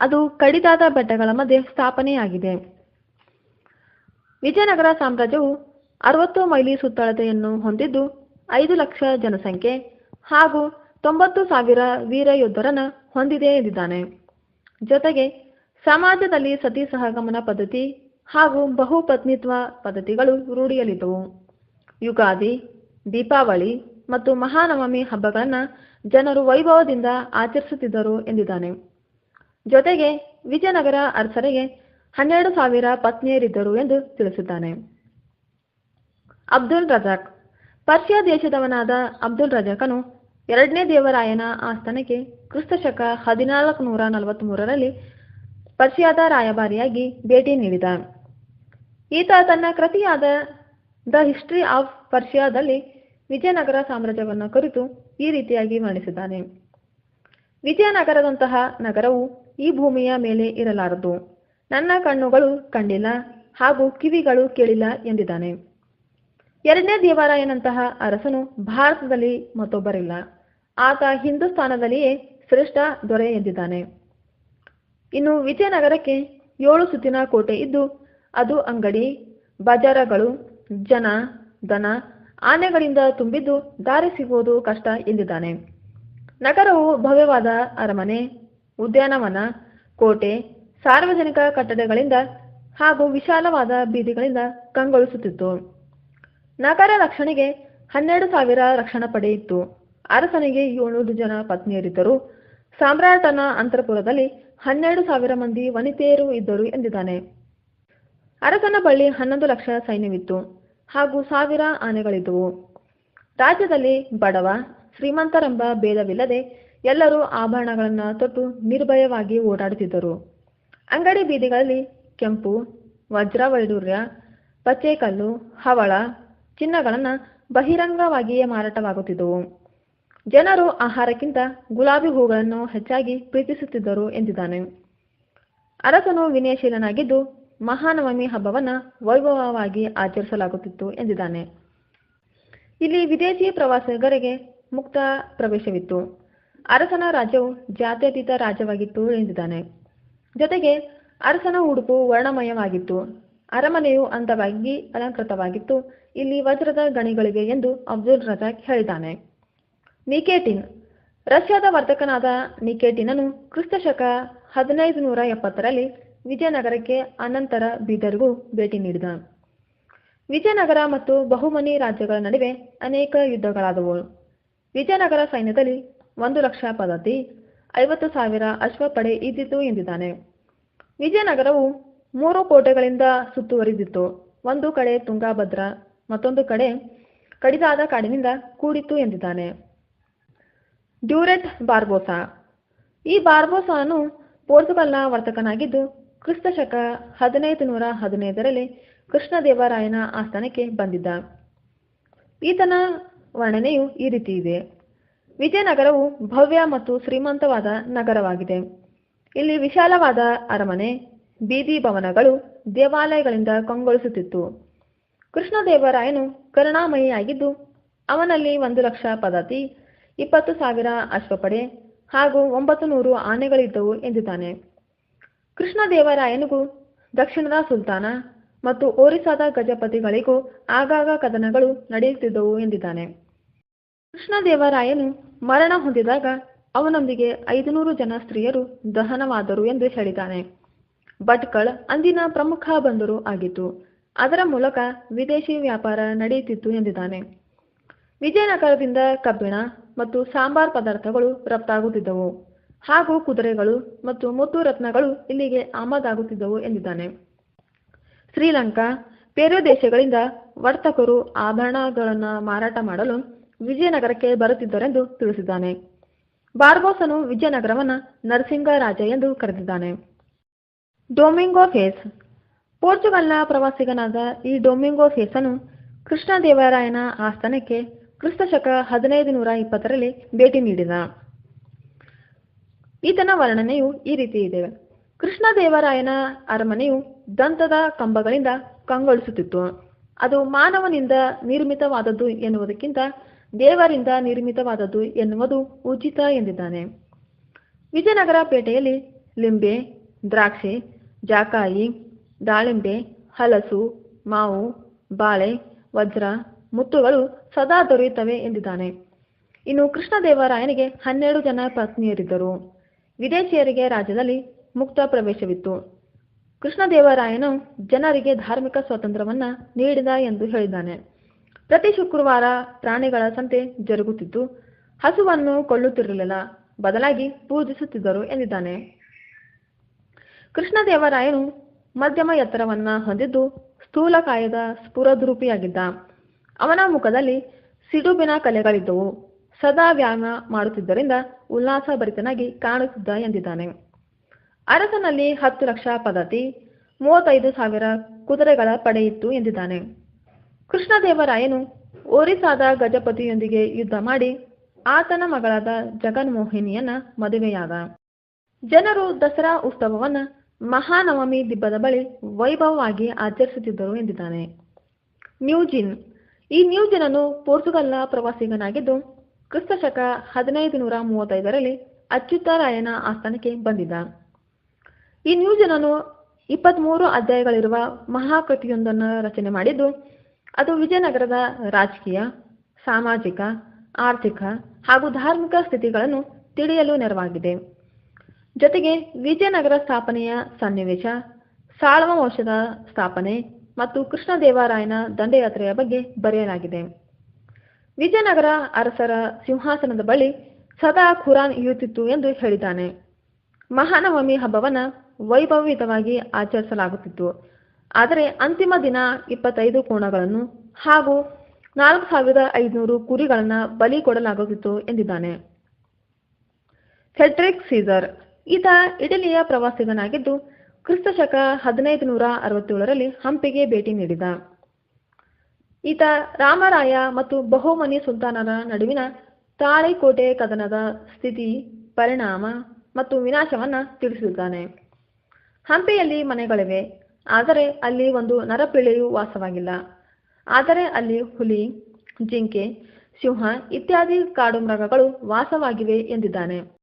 ಅದು ಕಡಿದಾದ ಬೆಟ್ಟಗಳ ಮಧ್ಯೆ ಸ್ಥಾಪನೆಯಾಗಿದೆ. ವಿಜಯನಗರ ಸಾಮ್ರಾಜ್ಯವು ಅರವತ್ತು ಮೈಲಿ ಸುತ್ತಳತೆಯನ್ನು ಹೊಂದಿದ್ದು ಐದು ಲಕ್ಷ ಜನಸಂಖ್ಯೆ ಹಾಗೂ ತೊಂಬತ್ತು ಸಾವಿರ ವೀರ ಯೋಧರನ್ನ ಹೊಂದಿದೆ ಎಂದಿದ್ದಾನೆ. ಜೊತೆಗೆ ಸಮಾಜದಲ್ಲಿ ಸತಿ ಸಹಗಮನ ಪದ್ಧತಿ ಹಾಗೂ ಬಹುಪತ್ನಿತ್ವ ಪದ್ಧತಿಗಳು ರೂಢಿಯಲ್ಲಿದ್ದವು. ಯುಗಾದಿ, ದೀಪಾವಳಿ ಮತ್ತು ಮಹಾನವಮಿ ಹಬ್ಬಗಳನ್ನು ಜನರು ವೈಭವದಿಂದ ಆಚರಿಸುತ್ತಿದ್ದರು ಎಂದಿದ್ದಾನೆ. ಜೊತೆಗೆ ವಿಜಯನಗರ ಅರಸರಿಗೆ ಹನ್ನೆರಡು ಸಾವಿರ ಪತ್ನಿಯರಿದ್ದರು ಎಂದು ತಿಳಿಸಿದ್ದಾನೆ. ಅಬ್ದುಲ್ ರಜಾಕ್ ಪರ್ಷಿಯಾ ದೇಶದವನಾದ ಅಬ್ದುಲ್ ರಜಕನು ಎರಡನೇ ದೇವರಾಯನ ಆಸ್ಥಾನಕ್ಕೆ ಕ್ರಿಸ್ತಶಕ ಹದಿನಾಲ್ಕು ನೂರ ನಲವತ್ತ್ಮೂರರಲ್ಲಿ ಪರ್ಷಿಯಾದ ರಾಯಭಾರಿಯಾಗಿ ಭೇಟಿ ನೀಡಿದ. ಈತ ತನ್ನ ಕೃತಿಯಾದ ದ ಹಿಸ್ಟ್ರಿ ಆಫ್ ಪರ್ಷಿಯಾದಲ್ಲಿ ವಿಜಯನಗರ ಸಾಮ್ರಾಜ್ಯವನ್ನು ಕುರಿತು ಈ ರೀತಿಯಾಗಿ ವರ್ಣಿಸಿದ್ದಾನೆ. ವಿಜಯನಗರದಂತಹ ನಗರವು ಈ ಭೂಮಿಯ ಮೇಲೆ ಇರಲಾರದು. ನನ್ನ ಕಣ್ಣುಗಳು ಕಂಡಿಲ್ಲ ಹಾಗೂ ಕಿವಿಗಳು ಕೇಳಿಲ್ಲ ಎಂದಿದ್ದಾನೆ. ಎರಡನೇ ದೇವರಾಯನಂತಹ ಅರಸನು ಭಾರತದಲ್ಲಿ ಮತ್ತೊಬ್ಬರಿಲ್ಲ. ಆತ ಹಿಂದೂಸ್ತಾನದಲ್ಲಿಯೇ ಶ್ರೇಷ್ಠ ದೊರೆ ಎಂದಿದ್ದಾನೆ. ಇನ್ನು ವಿಜಯನಗರಕ್ಕೆ ಏಳು ಸುತ್ತಿನ ಕೋಟೆ ಇದ್ದು, ಅದು ಅಂಗಡಿ, ಬಜಾರಗಳು, ಜನ, ದನ, ಆನೆಗಳಿಂದ ತುಂಬಿದ್ದು ದಾರಿ ಸಿಗುವುದು ಕಷ್ಟ ಎಂದಿದ್ದಾನೆ. ನಗರವು ಭವ್ಯವಾದ ಅರಮನೆ, ಉದ್ಯಾನವನ, ಕೋಟೆ, ಸಾರ್ವಜನಿಕ ಕಟ್ಟಡಗಳಿಂದ ಹಾಗೂ ವಿಶಾಲವಾದ ಬೀದಿಗಳಿಂದ ಕಂಗೊಳಿಸುತ್ತಿತ್ತು. ನಗರ ರಕ್ಷಣೆಗೆ ಹನ್ನೆರಡು ಸಾವಿರ ರಕ್ಷಣಾ ಪಡೆಯಿತ್ತು ಅರಸನಿಗೆ ಏಳ್ನೂರು ಜನ ಪತ್ನಿಯರಿದ್ದರು. ಸಾಮ್ರಾಟನ ಅಂತರಪುರದಲ್ಲಿ ಹನ್ನೆರಡು ಸಾವಿರ ಮಂದಿ ವನಿತೆಯರು ಇದ್ದರು ಎಂದಿದ್ದಾನೆ. ಅರಸನ ಬಳಿ ಹನ್ನೊಂದು ಲಕ್ಷ ಸೈನ್ಯವಿತ್ತು. ಹಾಗೂ ಸಾವಿರ ಆನೆಗಳಿದ್ದವು. ರಾಜ್ಯದಲ್ಲಿ ಬಡವ, ಶ್ರೀಮಂತರೆಂಬ ಭೇದವಿಲ್ಲದೆ ಎಲ್ಲರೂ ಆಭರಣಗಳನ್ನು ತೊಟ್ಟು ನಿರ್ಭಯವಾಗಿ ಓಡಾಡುತ್ತಿದ್ದರು. ಅಂಗಡಿ ಬೀದಿಗಳಲ್ಲಿ ಕೆಂಪು ವಜ್ರ ವೈಡೂರ್ಯ ಪಚ್ಚೆಕಲ್ಲು ಹವಳ ಚಿನ್ನಗಳನ್ನು ಬಹಿರಂಗವಾಗಿಯೇ ಮಾರಾಟವಾಗುತ್ತಿದ್ದವು. ಜನರು ಆಹಾರಕ್ಕಿಂತ ಗುಲಾಬಿ ಹೂಗಳನ್ನು ಹೆಚ್ಚಾಗಿ ಪ್ರೀತಿಸುತ್ತಿದ್ದರು ಎಂದಿದ್ದಾನೆ. ಅರಸನು ವಿನಯಶೀಲನಾಗಿದ್ದು ಮಹಾನವಮಿ ಹಬ್ಬವನ್ನು ವೈಭವವಾಗಿ ಆಚರಿಸಲಾಗುತ್ತಿತ್ತು ಎಂದಿದ್ದಾನೆ. ಇಲ್ಲಿ ವಿದೇಶಿ ಪ್ರವಾಸಿಗರಿಗೆ ಮುಕ್ತ ಪ್ರವೇಶವಿತ್ತು. ಅರಸನ ರಾಜ್ಯವು ಜಾತ್ಯತೀತ ರಾಜ್ಯವಾಗಿತ್ತು ಎಂದಿದ್ದಾನೆ. ಜೊತೆಗೆ ಅರಸನ ಉಡುಪು ವರ್ಣಮಯವಾಗಿತ್ತು. ಅರಮನೆಯು ಅಂದವಾಗಿ ಅಲಂಕೃತವಾಗಿತ್ತು. ಇಲ್ಲಿ ವಜ್ರದ ಗಣಿಗಳಿವೆ ಎಂದು ಅಬ್ದುಲ್ ರಜಾಕ್ ಹೇಳಿದ್ದಾನೆ. ನಿಕೇಟಿನ್. ರಷ್ಯಾದ ವರ್ತಕನಾದ ನಿಕೇಟಿನನು ಕ್ರಿಸ್ತಶಕ ಹದಿನೈದು ನೂರ ಎಪ್ಪತ್ತರಲ್ಲಿ ವಿಜಯನಗರಕ್ಕೆ ಅನಂತರ ಬೀದರ್ಗೂ ಭೇಟಿ ನೀಡಿದ. ವಿಜಯನಗರ ಮತ್ತು ಬಹುಮನಿ ರಾಜ್ಯಗಳ ನಡುವೆ ಅನೇಕ ಯುದ್ಧಗಳಾದವು. ವಿಜಯನಗರ ಸೈನ್ಯದಲ್ಲಿ ಒಂದು ಲಕ್ಷ ಪದ್ಧತಿ ಐವತ್ತು ಸಾವಿರ ಅಶ್ವಪಡೆ ಇದ್ದಿತು ಎಂದಿದ್ದಾನೆ. ವಿಜಯನಗರವು ಮೂರು ಕೋಟೆಗಳಿಂದ ಸುತ್ತುವರಿದಿತ್ತು. ಒಂದು ಕಡೆ ತುಂಗಾಭದ್ರ, ಮತ್ತೊಂದು ಕಡೆ ಕಡಿದಾದ ಕಾಡಿನಿಂದ ಕೂಡಿತ್ತು ಎಂದಿದ್ದಾನೆ. ಡ್ಯೂರೆಟ್ ಬಾರ್ಬೋಸಾ. ಈ ಬಾರ್ಬೋಸಾನು ಪೋರ್ಚುಗಲ್ನ ವರ್ತಕನಾಗಿದ್ದು ಕ್ರಿಸ್ತ ಶಕ ಹದಿನೈದು ನೂರ ಹದಿನೈದರಲ್ಲಿ ಕೃಷ್ಣದೇವರಾಯನ ಆಸ್ಥಾನಕ್ಕೆ ಬಂದಿದ್ದ. ಈತನ ವರ್ಣನೆಯು ಈ ರೀತಿ ಇದೆ. ವಿಜಯನಗರವು ಭವ್ಯ ಮತ್ತು ಶ್ರೀಮಂತವಾದ ನಗರವಾಗಿದೆ. ಇಲ್ಲಿ ವಿಶಾಲವಾದ ಅರಮನೆ ಬೀದಿ ಭವನಗಳು ದೇವಾಲಯಗಳಿಂದ ಕಂಗೊಳಿಸುತ್ತಿತ್ತು. ಕೃಷ್ಣದೇವರಾಯನು ಕರುಣಾಮಯಿಯಾಗಿದ್ದು, ಅವನಲ್ಲಿ ಒಂದು ಲಕ್ಷ ಪದ್ಧತಿ ಇಪ್ಪತ್ತು ಸಾವಿರ ಅಶ್ವಪಡೆ ಹಾಗೂ ಒಂಬತ್ತು ನೂರು ಆನೆಗಳಿದ್ದವು ಎಂದಿದ್ದಾನೆ. ಕೃಷ್ಣದೇವರಾಯನಿಗೂ ದಕ್ಷಿಣದ ಸುಲ್ತಾನ ಮತ್ತು ಒರಿಸ್ಸಾದ ಗಜಪತಿಗಳಿಗೂ ಆಗಾಗ ಕದನಗಳು ನಡೆಯುತ್ತಿದ್ದವು ಎಂದಿದ್ದಾನೆ. ಕೃಷ್ಣದೇವರಾಯನು ಮರಣ ಹೊಂದಿದಾಗ ಅವನೊಂದಿಗೆ ಐದುನೂರು ಜನ ಸ್ತ್ರೀಯರು ದಹನವಾದರು ಎಂದು ಹೇಳಿದ್ದಾನೆ. ಭಟ್ಕಳ್ ಅಂದಿನ ಪ್ರಮುಖ ಬಂದರು ಆಗಿತ್ತು. ಅದರ ಮೂಲಕ ವಿದೇಶಿ ವ್ಯಾಪಾರ ನಡೆಯುತ್ತಿತ್ತು ಎಂದಿದ್ದಾನೆ. ವಿಜಯನಗರದಿಂದ ಕಬ್ಬಿಣ ಮತ್ತು ಸಾಂಬಾರ್ ಪದಾರ್ಥಗಳು ರಫ್ತಾಗುತ್ತಿದ್ದವು. ಹಾಗೂ ಕುದುರೆಗಳು ಮತ್ತು ಮುತ್ತು ರತ್ನಗಳು ಇಲ್ಲಿಗೆ ಆಮದಾಗುತ್ತಿದ್ದವು ಎಂದಿದ್ದಾನೆ. ಶ್ರೀಲಂಕಾ, ಬೇರೆ ದೇಶಗಳಿಂದ ವರ್ತಕರು ಆಭರಣಗಳನ್ನು ಮಾರಾಟ ಮಾಡಲು ವಿಜಯನಗರಕ್ಕೆ ಬರುತ್ತಿದ್ದರೆಂದು ತಿಳಿಸಿದ್ದಾನೆ. ಬಾರ್ಬೋಸನು ವಿಜಯನಗರವನ್ನು ನರಸಿಂಗರಾಜ ಎಂದು ಕರೆದಿದ್ದಾನೆ. Domingo Paes. ಪೋರ್ಚುಗಲ್ನ ಪ್ರವಾಸಿಗನಾದ ಈ ಡೊಮಿಂಗೋ ಫೇಸನು ಕೃಷ್ಣದೇವರಾಯನ ಆಸ್ಥಾನಕ್ಕೆ ಕ್ರಿಸ್ತಶಕ ಹದಿನೈದು ನೂರ ಇಪ್ಪತ್ತರಲ್ಲಿ ಭೇಟಿ ನೀಡಿದ. ಈತನ ವರ್ಣನೆಯು ಈ ರೀತಿ ಇದೆ. ಕೃಷ್ಣದೇವರಾಯನ ಅರಮನೆಯು ದಂತದ ಕಂಬಗಳಿಂದ ಕಂಗೊಳಿಸುತ್ತಿತ್ತು. ಅದು ಮಾನವನಿಂದ ನಿರ್ಮಿತವಾದದ್ದು ಎನ್ನುವುದಕ್ಕಿಂತ ದೇವರಿಂದ ನಿರ್ಮಿತವಾದದ್ದು ಎನ್ನುವುದು ಉಚಿತ ಎಂದಿದ್ದಾನೆ. ವಿಜಯನಗರ ಪೇಟೆಯಲ್ಲಿ ಲಿಂಬೆ ದ್ರಾಕ್ಷಿ, ಜಾಕಾಯಿ, ದಾಳಿಂಬೆ, ಹಲಸು, ಮಾವು, ಬಾಳೆ, ವಜ್ರ, ಮುತ್ತುಗಳು ಸದಾ ದೊರೆಯುತ್ತವೆ ಎಂದಿದ್ದಾನೆ. ಇನ್ನು ಕೃಷ್ಣದೇವರಾಯನಿಗೆ ಹನ್ನೆರಡು ಜನ ಪತ್ನಿಯರಿದ್ದರು. ವಿದೇಶಿಯರಿಗೆ ರಾಜ್ಯದಲ್ಲಿ ಮುಕ್ತ ಪ್ರವೇಶವಿತ್ತು. ಕೃಷ್ಣದೇವರಾಯನು ಜನರಿಗೆ ಧಾರ್ಮಿಕ ಸ್ವಾತಂತ್ರ್ಯವನ್ನ ನೀಡಿದ ಎಂದು ಹೇಳಿದ್ದಾನೆ. ಪ್ರತಿ ಶುಕ್ರವಾರ ಪ್ರಾಣಿಗಳ ಸಂತೆ ಜರುಗುತ್ತಿದ್ದು ಹಸುವನ್ನು ಕೊಳ್ಳುತ್ತಿರಲಿಲ್ಲ ಬದಲಾಗಿ ಪೂಜಿಸುತ್ತಿದ್ದರು ಎಂದಿದ್ದಾನೆ. ಕೃಷ್ಣದೇವರಾಯನು ಮಧ್ಯಮ ಎತ್ತರವನ್ನ ಹೊಂದಿದ್ದು ಸ್ಥೂಲಕಾಯದ ಸ್ಫುರದ್ರೂಪಿಯಾಗಿದ್ದ. ಅವನ ಮುಖದಲ್ಲಿ ಸಿಡುಬಿನ ಕಲೆಗಳಿದ್ದವು. ಸದಾ ವ್ಯಾಯಾಮ ಮಾಡುತ್ತಿದ್ದರಿಂದ ಉಲ್ಲಾಸಭರಿತನಾಗಿ ಕಾಣುತ್ತಿದ್ದ ಎಂದಿದ್ದಾನೆ. ಅರಸನಲ್ಲಿ ಹತ್ತು ಲಕ್ಷ ಪದ್ಧತಿ ಮೂವತ್ತೈದು ಸಾವಿರ ಕುದುರೆಗಳ ಪಡೆಯಿತ್ತು ಎಂದಿದ್ದಾನೆ. ಕೃಷ್ಣದೇವರಾಯನು ಒರಿಸ್ಸಾದ ಗಜಪತಿಯೊಂದಿಗೆ ಯುದ್ಧ ಮಾಡಿ ಆತನ ಮಗಳಾದ ಜಗನ್ಮೋಹಿನಿಯನ್ನ ಮದುವೆಯಾದ. ಜನರು ದಸರಾ ಉತ್ಸವವನ್ನ ಮಹಾನವಮಿ ದಿಬ್ಬದ ಬಳಿ ವೈಭವವಾಗಿ ಆಚರಿಸುತ್ತಿದ್ದರು ಎಂದಿದ್ದಾನೆ. ನ್ಯೂಜಿನ್ ಈ ನ್ಯೂಜಿನನು ಪೋರ್ಚುಗಲ್ನ ಪ್ರವಾಸಿಗನಾಗಿದ್ದು ಕ್ರಿಸ್ತಶಕ ಹದಿನೈದು ನೂರ ಮೂವತ್ತೈದರಲ್ಲಿ ಅಚ್ಯುತರಾಯನ ಆಸ್ಥಾನಕ್ಕೆ ಬಂದಿದ್ದ. ಈ ನ್ಯೂಜನನು ಇಪ್ಪತ್ಮೂರು ಅಧ್ಯಾಯಗಳಿರುವ ಮಹಾಕೃತಿಯೊಂದನ್ನು ರಚನೆ ಮಾಡಿದ್ದು ಅದು ವಿಜಯನಗರದ ರಾಜಕೀಯ, ಸಾಮಾಜಿಕ, ಆರ್ಥಿಕ ಹಾಗೂ ಧಾರ್ಮಿಕ ಸ್ಥಿತಿಗಳನ್ನು ತಿಳಿಯಲು ನೆರವಾಗಿದೆ. ಜೊತೆಗೆ ವಿಜಯನಗರ ಸ್ಥಾಪನೆಯ ಸನ್ನಿವೇಶ ಸಾಳವ ವಂಶದ ಸ್ಥಾಪನೆ ಮತ್ತು ಕೃಷ್ಣದೇವರಾಯನ ದಂಡಯಾತ್ರೆಯ ಬಗ್ಗೆ ಬರೆಯಲಾಗಿದೆ. ವಿಜಯನಗರ ಅರಸರ ಸಿಂಹಾಸನದ ಬಳಿ ಸದಾ ಖುರಾನ್ ಇರುತ್ತಿತ್ತು ಎಂದು ಹೇಳಿದ್ದಾನೆ. ಮಹಾನವಮಿ ಹಬ್ಬವನ್ನು ವೈಭವಯುತವಾಗಿ ಆಚರಿಸಲಾಗುತ್ತಿತ್ತು. ಆದರೆ ಅಂತಿಮ ದಿನ ಇಪ್ಪತ್ತೈದು ಕೋಣಗಳನ್ನು ಹಾಗೂ ನಾಲ್ಕು ಸಾವಿರದ ಐದುನೂರು ಕುರಿಗಳನ್ನು ಬಲಿ ಕೊಡಲಾಗುತ್ತಿತ್ತು ಎಂದಿದ್ದಾನೆ. ಸೀಸರ್ ಈತ ಇಟಲಿಯ ಪ್ರವಾಸಿಗನಾಗಿದ್ದು ಕ್ರಿಸ್ತಶಕ ಹದಿನೈದು ನೂರ ಅರವತ್ತೇಳರಲ್ಲಿ ಹಂಪಿಗೆ ಭೇಟಿ ನೀಡಿದ. ಈತ ರಾಮರಾಯ ಮತ್ತು ಬಹುಮನಿ ಸುಲ್ತಾನರ ನಡುವಿನ ತಾಳಿಕೋಟೆ ಕದನದ ಸ್ಥಿತಿ, ಪರಿಣಾಮ ಮತ್ತು ವಿನಾಶವನ್ನ ತಿಳಿಸಿದ್ದಾನೆ. ಹಂಪಿಯಲ್ಲಿ ಮನೆಗಳಿವೆ, ಆದರೆ ಅಲ್ಲಿ ಒಂದು ನರಪಿಳೆಯು ವಾಸವಾಗಿಲ್ಲ. ಆದರೆ ಅಲ್ಲಿ ಹುಲಿ, ಜಿಂಕೆ, ಸಿಂಹ ಇತ್ಯಾದಿ ಕಾಡು ಮೃಗಗಳು ವಾಸವಾಗಿವೆ ಎಂದಿದ್ದಾನೆ.